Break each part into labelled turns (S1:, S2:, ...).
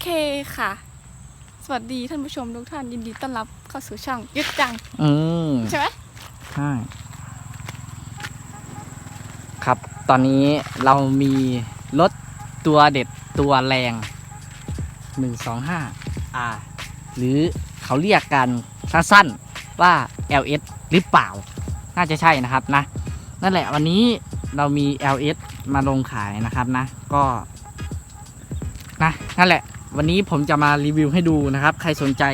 S1: เคค่ะ สวัสดีท่านผู้ชมทุกท่านยินดีต้อนรับเข้าสู่ช่องยึดจัง
S2: อืม
S1: ใช่ไหม
S2: ใช่ครับ ตอนนี้เรามีรถตัวเด็ดตัวแรง125 R หรือเขาเรียกกันสั้นๆว่า LS หรือเปล่า น่าจะใช่นะครับนะ นั่นแหละวันนี้เรามี LS มาลงขายนะครับนะ ก็นะนั่นแหละ วันนี้ผมจะมารีวิวให้ดูนะครับ ใครสนใจ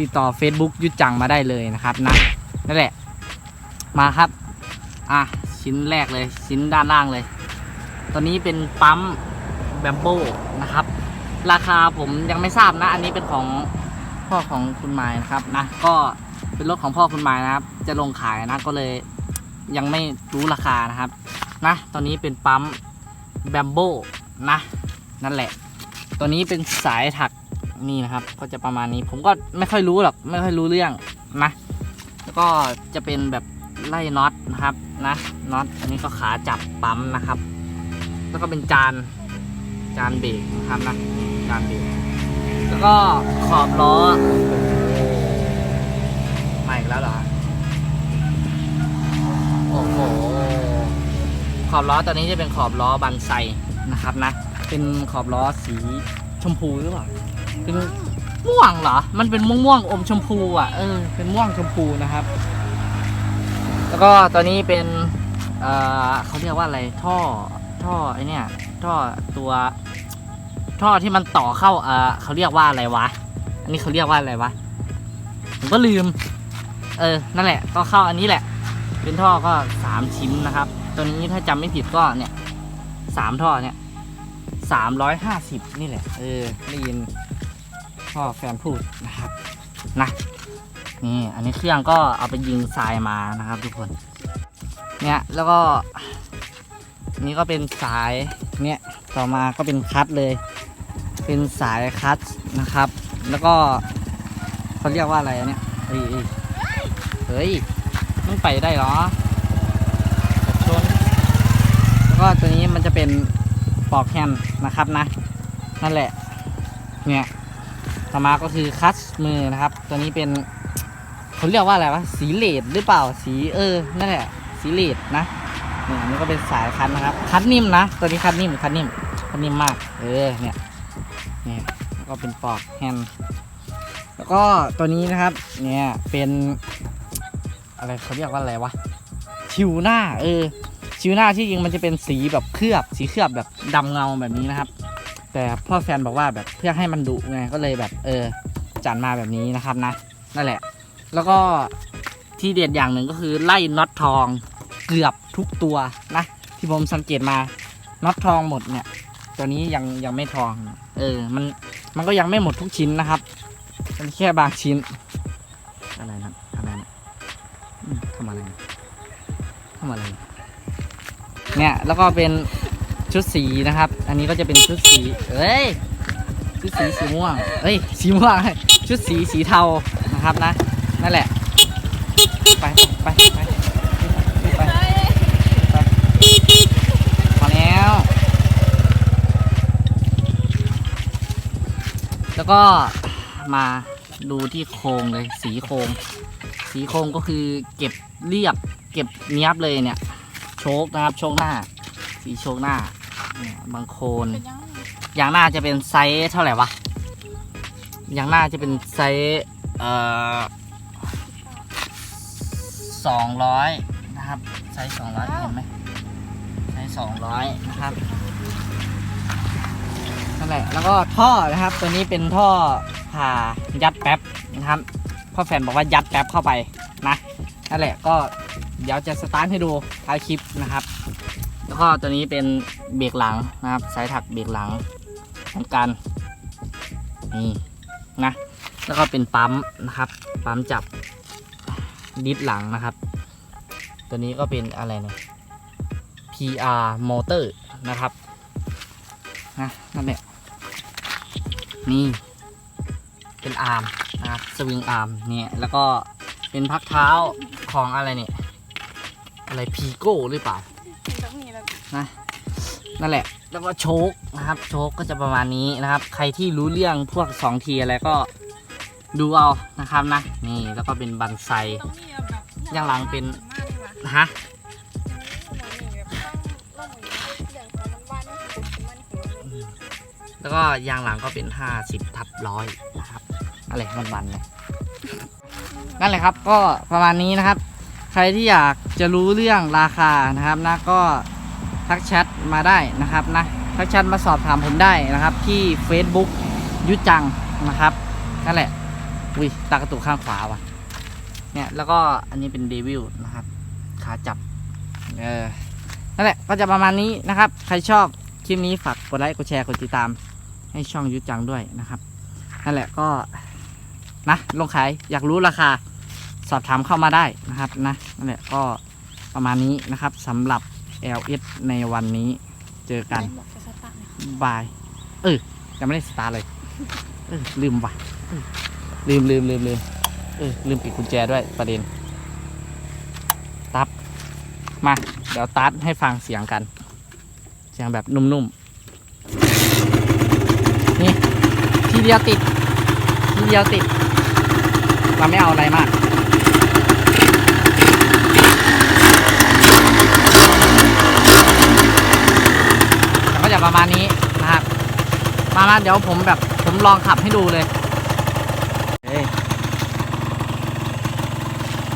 S2: ติดต่อ Facebook ยุดจังมาได้เลยนะครับนะนั่นแหละ มาครับ อะ ชิ้นแรกเลย ชิ้นด้านล่างเลย ตัวนี้เป็นปั๊มแบมโบนะครับ ราคาผมยังไม่ทราบนะ อันนี้เป็นของพ่อของคุณหมายนะครับนะ ก็เป็นรถของพ่อคุณหมายนะครับ จะลงขายนะก็เลยยังไม่รู้ราคานะครับ นะ ตอนนี้เป็นปั๊มแบมโบนะ นั่นแหละ ตัวนี้เป็นสายถักนี่นะครับ ก็จะประมาณนี้ ผมก็ไม่ค่อยรู้หรอกไม่ค่อยรู้เรื่องนะแล้วก็จะเป็นแบบไล่น็อตนะครับนะน็อตอันนี้ก็ขาจับปั๊มนะครับ แล้วก็เป็นจานจานเบรกนะครับนะจานเบรกแล้วก็ขอบล้อใหม่แล้วเหรอโอ้โหขอบล้อตัวนี้จะเป็นขอบล้อบันไซนะครับนะ เป็นขอบล้อสีชมพูหรือเปล่าเป็นม่วงเหรอ มันเป็นม่วงม่วงๆอมชมพูอะเออเป็นม่วงชมพูนะครับ แล้วก็ตัวนี้เป็นเอ่อเขาเรียกว่าอะไรท่อท่อไอเนี่ยท่อตัวท่อที่มันต่อเข้าเอ่อเขาเรียกว่าอะไรวะ อันนี้เขาเรียกว่าอะไรวะผมก็ลืม เออ นั่นแหละ ก็เข้าอันนี้แหละ เป็นท่อก็สามชิ้นนะครับ ตัวนี้ถ้าจำไม่ผิดก็เนี่ยสามท่อเนี่ย สามร้อยห้าสิบนี่แหละ เออได้ยินพ่อแฟนพูดนะครับนะนี่อันนี้เครื่องก็เอาไปยิงทรายมานะครับทุกคน เนี่ยแล้วก็นนี้ก็เป็นสายเนี่ยต่อมาก็เป็นคัตเลย เป็นสายคัตนะครับ แล้วก็เขาเรียกว่าอะไรอันเนี่ยเฮ้ยเฮ้ยเฮ้ยมันไปได้เหรอชนแล้วก็ตัวนี้มันจะเป็น ปอกแฮนนะครับนะ นั่นแหละ เนี่ยต่อมาก็คือคัชมือนะครับ ตัวนี้เป็นเขาเรียกว่าอะไรวะ สีเลดหรือเปล่า สีเออ นั่นแหละ สีเลดนะเนี่ยอันนี้ก็เป็นสายคันนะครับ คันนิ่มนะ ตัวนี้คันนิ่มคันนิ่มคันนิ่มมาก เออ เนี่ย เนี่ย ก็เป็นปอกแฮนแล้วก็ตัวนี้นะครับ เนี่ย เป็น อะไรเขาเรียกว่าอะไรวะ ชิวหน้า เออ ชิวหน้าที่จริงมันจะเป็นสีแบบเคลือบ สีเคลือบแบบดำเงาแบบนี้นะครับ แต่พ่อแฟนบอกว่าแบบเพื่อให้มันดุไงก็เลยแบบเออจัดมาแบบนี้นะครับนะนั่นแหละ แล้วก็ที่เด็ดอย่างหนึ่งก็คือไล่น็อตทองเกือบทุกตัวนะที่ผมสังเกตมาน็อตทองหมดเนี่ย ตัวนี้ยังยังไม่ทอง เออ มันมันก็ยังไม่หมดทุกชิ้นนะครับ มันแค่บางชิ้น อะไรนะอะไรนะทำอะไรทำอะไร เนี่ยแล้วก็เป็นชุดสีนะครับ อันนี้ก็จะเป็นชุดสีเอ้ยชุดสีสีม่วงเอ้ยสีม่วงชุดสีสีเทานะครับนะนั่นแหละ ไปไปไปไปไปไปพอแล้ว แล้วก็มาดูที่โครงเลยสีโครง สีโครงก็คือเก็บเรียบเก็บเนี้ยบเลยเนี่ย คนะครับโชคหน้า สีโชคหน้าเนี่ยบางโคน
S1: เป็นยัง
S2: อย่างหน้าจะเป็นไซส์เท่าไหร่วะอย่างหน้าจะเป็นไซส์เอ่อสองร้อยนะครับไซส์สองร้อยเห็นไหมไซส์สองร้อยนะครับนั่นแหละแล้วก็ท่อนะครับ ตัวนี้เป็นท่อผ่ายัดแป๊บนะครับพ่อแฟนบอกว่ายัดแป๊บเข้าไปนะนั่นแหละก็ เดี๋ยวจะสตาร์ทให้ดูท้ายคลิปนะครับ แล้วก็ตัวนี้เป็นเบรกหลังนะครับ สายถักเบรกหลังเหมือนกันนี่นะ แล้วก็เป็นปั๊มนะครับ ปั๊มจับดิสหลังนะครับ ตัวนี้ก็เป็นอะไรเนี่ย PR motor นะครับนะนั่นแหละนี่ เป็นอาร์มนะครับสวิงอาร์มเนี่ยแล้วก็เป็นพักเท้าของอะไรเนี่ย อะไรพีโก้หรือเปล่า
S1: ต้องมีแล้ว
S2: นั่นแหละ แล้วก็โชคนะครับ โชคก็จะประมาณนี้นะครับ ใครที่รู้เรื่องพวกสองทีอะไรก็ดูเอานะครับนะ นี่แล้วก็เป็นบันไซ
S1: ตรงนี้แบบ
S2: ย่างหลังเป็น
S1: มากเลยว่ะ
S2: ฮะแล้วก็ยางหลังก็เป็น 50ทับร้อยนะครับอะไรมันวันเลยนั่นแหละครับ ก็ประมาณนี้นะครับใครที่อยากจะรู้เรื่องราคานะครับนะก็ทักแชทมาได้นะครับนะทักแชทมาสอบถามผมได้นะครับ ที่ Facebook ยุจังนะครับนั่นแหละอุ้ยตากระตุกข้างขวาว่ะเนี่ยแล้วก็อันนี้เป็นเดวิลนะครับขาจับเออนั่นแหละก็จะประมาณนี้นะครับ ใครชอบคลิปนี้ฝากกดไลค์กดแชร์กดติดตาม ให้ช่องยุจังด้วยนะครับนั่นแหละก็นะลงขายอยากรู้ราคา สอบถามเข้ามาได้นะครับนะนั่นแหละก็ประมาณนี้นะครับสำหรับ LS ในวันนี้เจอกัน
S1: บอกจะสตาร์ทเลย
S2: บาย เออยังไม่ได้สตาร์ทเลยเออลืมว่ะเออลืมลืมลืมลืมเออลืมปิดกุญแจด้วยประเด็น ตับ มา เดี๋ยวตัดให้ฟังเสียงกัน เสียงแบบนุ่มๆ นี่ ทีเดียวติด ทีเดียวติด เราไม่เอาอะไรมาก แล้วก็จะ ประมาณนี้นะครับ มามาเดี๋ยวผมแบบผมลองขับให้ดูเลยเฮ้ย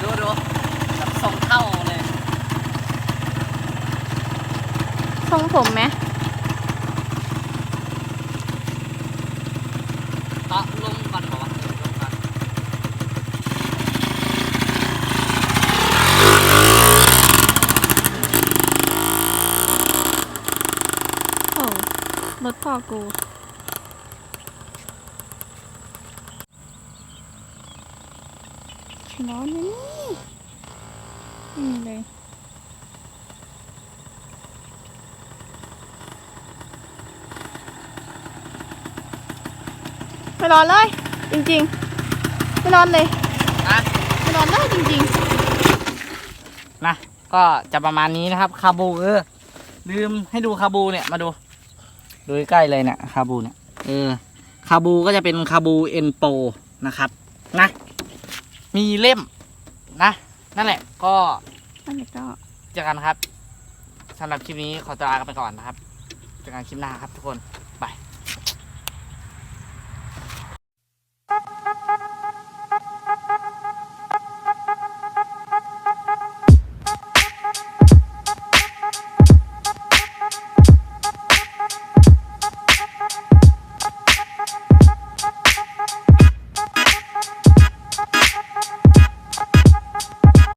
S2: ดูดูแบบส่งเข้าเลย
S1: ทรงผมไหม
S2: เตาะลงก่อนบอกว่าลงก่อน
S1: โอ้รถพ่ อกูร้อนนะนี่นี่เลยไม่ร้อนเลย จริงๆ ไม่ร้อนเลย
S2: นะ
S1: ไม่ร้อนเลยจริง
S2: นะ ก็จะประมาณนี้นะครับ คาบูเออลืมให้ดูคาบูเนี่ย มาดู ดูใกล้ๆเลยเนี่ยคาบูเนี่ยเออคาบูก็จะเป็นคาบูเอ็นโปนะครับนะ มีเล่มนะ นั่นแหละ ก็
S1: ๆอันนี้ก็
S2: เจอกันครับสำหรับคลิปนี้ขอตัวลากันไปก่อนนะครับเจอกันคลิปหน้าครับทุกคน
S1: บ